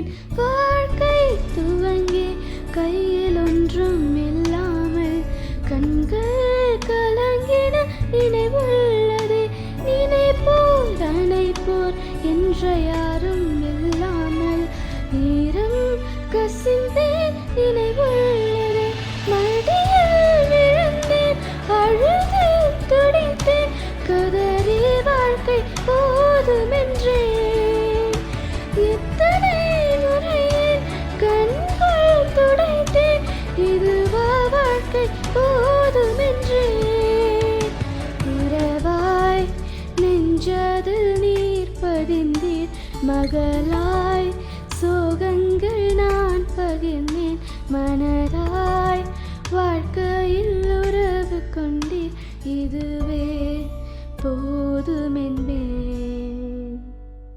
நின்றேன் வாழ்க்கை துவங்கி கையில் ஒன்றும் இல்லாமல் கண்கள் கலங்கின நினைவுள்ளதே நினைப்போர் அணைப்போர் என்ற யாரும் இல்லாமல் நேரம் கசிந்தேன் நினைவுள்ளதே. மடியில் விழுந்தேன் அழுது துடித்தேன் கதறி வாழ்க்கை போதுமென்றேன் வாழ்க்கை போதுமென்றேன் உறவாய் நெஞ்சதில் நீர் பதிந்தீர். மகளாய் சோகங்கள் நான் பகிர்ந்தேன். மனதாய் வாழ்க்கையில் உறவு கொண்டீர். இதுவே போதுமென்றேன்